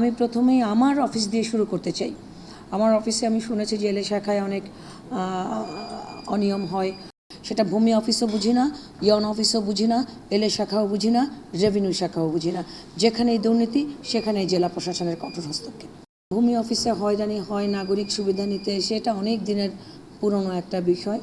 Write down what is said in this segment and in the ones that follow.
আমি প্রথমেই আমার অফিস দিয়ে শুরু করতে চাই। আমার অফিসে আমি শুনেছি যে এলে শাখায় অনেক অনিয়ম হয়। সেটা ভূমি অফিসও বুঝি না, ইয়ন অফিসও বুঝি না, এলে শাখাও বুঝি না রেভিনিউ শাখাও বুঝি না। যেখানেই দুর্নীতি, সেখানেই জেলা প্রশাসনের কঠোর হস্তক্ষেপ। ভূমি অফিসে হয়রানি হয়, নাগরিক সুবিধা নিতে, সেটা অনেক দিনের পুরনো একটা বিষয়।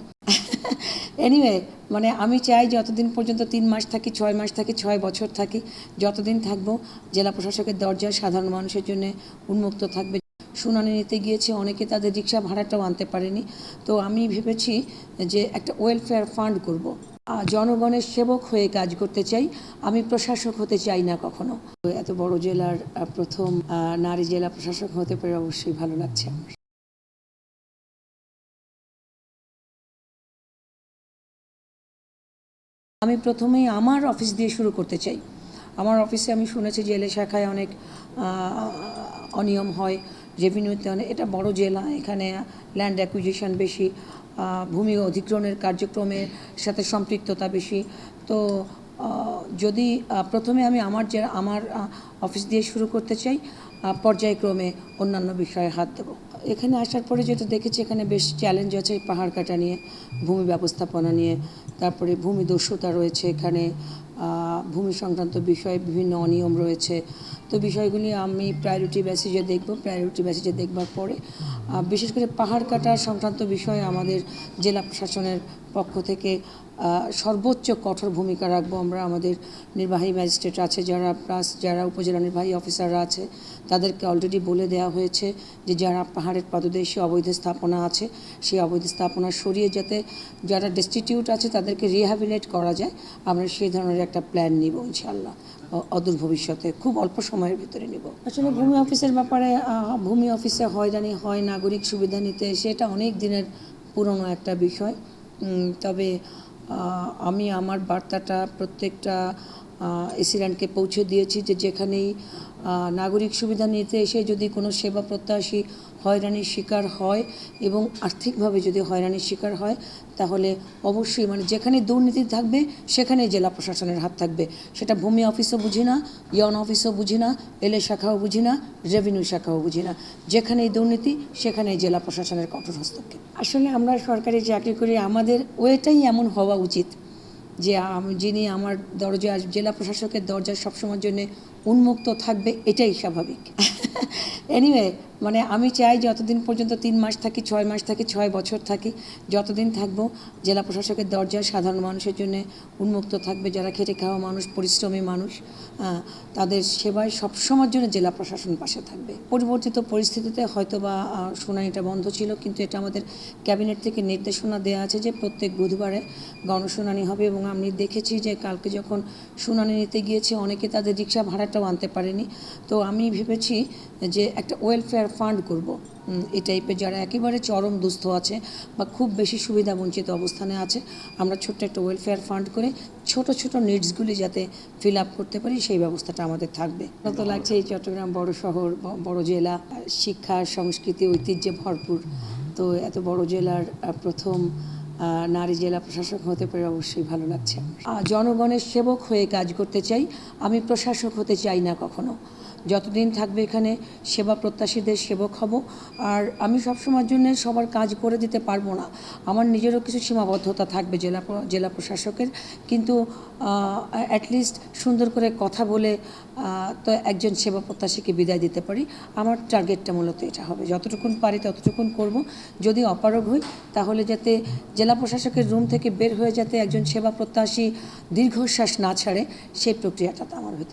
এনিওয়ে মানে আমি চাই যতদিন পর্যন্ত তিন মাস থাকি, ছয় মাস থাকি, ছয় বছর থাকি, যতদিন থাকব জেলা প্রশাসকের দরজা সাধারণ মানুষের জন্য উন্মুক্ত থাকবে। শুনানি নিতে গিয়েছে, অনেকে তাদের রিক্সা ভাড়াটাও আনতে পারেনি। তো আমি ভেবেছি যে একটা ওয়েলফেয়ার ফান্ড করব। জনগণের সেবক হয়ে কাজ করতে চাই, আমি প্রশাসক হতে চাই না কখনো। এত বড় জেলার প্রথম নারী জেলা প্রশাসক হতে পেরে অবশ্যই ভালো লাগছে আমার। আমি প্রথমেই আমার অফিস দিয়ে শুরু করতে চাই। আমার অফিসে আমি শুনেছি জেলে শাখায় অনেক অনিয়ম হয় রেভিনিউতে অনেক, এটা বড় জেলা, এখানে ল্যান্ড অ্যাকুইজিশন বেশি ভূমি অধিগ্রহণের কার্যক্রমের সাথে সম্পৃক্ততা বেশি। তো যদি প্রথমে আমি আমার যে, আমার অফিস দিয়ে শুরু করতে চাই পর্যায়ক্রমে অন্যান্য বিষয়ে হাত দেবো। এখানে আসার পরে যেটা দেখেছি এখানে বেশ চ্যালেঞ্জ আছে পাহাড় কাটা নিয়ে, ভূমি ব্যবস্থাপনা নিয়ে, তারপরে ভূমি দস্যুতা রয়েছে এখানে ভূমি সংক্রান্ত বিষয়ে বিভিন্ন অনিয়ম রয়েছে। তো বিষয়গুলি আমি প্রায়োরিটি বেসিসে দেখব। প্রায়োরিটি বেসিসে দেখবার পরে বিশেষ করে পাহাড় কাটা সংক্রান্ত বিষয়ে আমাদের জেলা প্রশাসনের পক্ষ থেকে সর্বোচ্চ কঠোর ভূমিকা রাখব আমরা। আমাদের নির্বাহী ম্যাজিস্ট্রেট আছে যারা, প্লাস যারা উপজেলা নির্বাহী অফিসাররা আছে, তাদেরকে অলরেডি বলে দেওয়া হয়েছে যে যারা পাহাড়ের পাদদেশে অবৈধ স্থাপনা আছে, সেই অবৈধ স্থাপনা সরিয়ে যাতে যারা ডিস্টিটিউট আছে তাদেরকে রিহ্যাবিলেট করা যায়। আমরা সেই ধরনের একটা প্ল্যান নিব ইনশাল্লাহ অদূর ভবিষ্যতে খুব অল্প সময়ের ভিতরে নিব। আসলে ভূমি অফিসের ব্যাপারে ভূমি অফিসে হয় হয়রানি হয় নাগরিক সুবিধা নিতে, সেটা অনেক দিনের পুরনো একটা বিষয়। তবে আমি আমার বার্তাটা প্রত্যেকটা এসিডেন্টকে পৌঁছে দিয়েছি যে যেখানেই নাগরিক সুবিধা নিতে এসে যদি কোনো সেবা প্রত্যাশী হয়রানির শিকার হয় এবং আর্থিকভাবে যদি হয়রানির শিকার হয়, তাহলে অবশ্যই মানে যেখানে দুর্নীতি থাকবে সেখানেই জেলা প্রশাসনের হাত থাকবে। সেটা ভূমি অফিসও বুঝি না, ইয়ন অফিসও বুঝি না, এলে শাখাও বুঝি না, রেভিনিউ শাখাও বুঝি না। যেখানেই দুর্নীতি, সেখানেই জেলা প্রশাসনের কঠোর হস্তক্ষেপ। আসলে আমরা সরকারি চাকরি করি, আমাদের ওয়েটাই এমন হওয়া উচিত যে যিনি আমার দরজা জেলা প্রশাসকের দরজা সবসময়ের জন্য উন্মুক্ত থাকবে, এটাই স্বাভাবিক। এনিওয়ে মানে আমি চাই যতদিন পর্যন্ত তিন মাস থাকি, ছয় মাস থাকি, ছয় বছর থাকি, যতদিন থাকব, জেলা প্রশাসকের দরজা সাধারণ মানুষের জন্য উন্মুক্ত থাকবে, যারা খেটে খাওয়া মানুষ, পরিশ্রমী মানুষ তাদের সেবায় সবসময়ের জন্য জেলা প্রশাসন পাশে থাকবে। পরিবর্তিত পরিস্থিতিতে হয়তো বা শুনানিটা বন্ধ ছিল, কিন্তু এটা আমাদের ক্যাবিনেট থেকে নির্দেশনা দেওয়া আছে যে প্রত্যেক বুধবারে গণশুনানি হবে এবং আমি দেখেছি যে কালকে যখন শুনানি নিতে গিয়েছে, অনেকে তাদের রিক্সা ভাড়াটাও আনতে পারেনি। তো আমি ভেবেছি যে একটা ওয়েলফেয়ার ফান্ড করব। এই টাইপের যারা একেবারে চরম দুস্থ আছে বা খুব বেশি সুবিধা বঞ্চিত অবস্থানে আছে, আমরা ছোট্ট একটা ওয়েলফেয়ার ফান্ড করে ছোট ছোট নিডসগুলি যাতে ফিল আপ করতে পারি, সেই ব্যবস্থাটা আমাদের থাকবে। তো লাগছে এই চট্টগ্রাম বড় শহর বড় জেলা, শিক্ষা, সংস্কৃতি, ঐতিহ্যে ভরপুর। তো এত বড় জেলার প্রথম নারী জেলা প্রশাসক হতে পেরে অবশ্যই ভালো লাগছে। জনগণের সেবক হয়ে কাজ করতে চাই, আমি প্রশাসক হতে চাই না কখনো। যতদিন থাকবে এখানে সেবা প্রত্যাশীদের সেবক হব। আর আমি সবসময়ের জন্য সবার কাজ করে দিতে পারব না। আমার নিজেরও কিছু সীমাবদ্ধতা থাকবে জেলা জেলা প্রশাসকের। কিন্তু অ্যাটলিস্ট সুন্দর করে কথা বলে তো একজন সেবা প্রত্যাশীকে বিদায় দিতে পারি। আমার টার্গেটটা মূলত এটা হবে। যতটুকুন পারি ততটুকুন করব। যদি অপারগ হই, তাহলে যাতে জেলা প্রশাসকের রুম থেকে বের হয়ে যাতে একজন সেবা প্রত্যাশী দীর্ঘশ্বাস না ছাড়ে, সেই প্রক্রিয়াটা তো আমার ভেতরে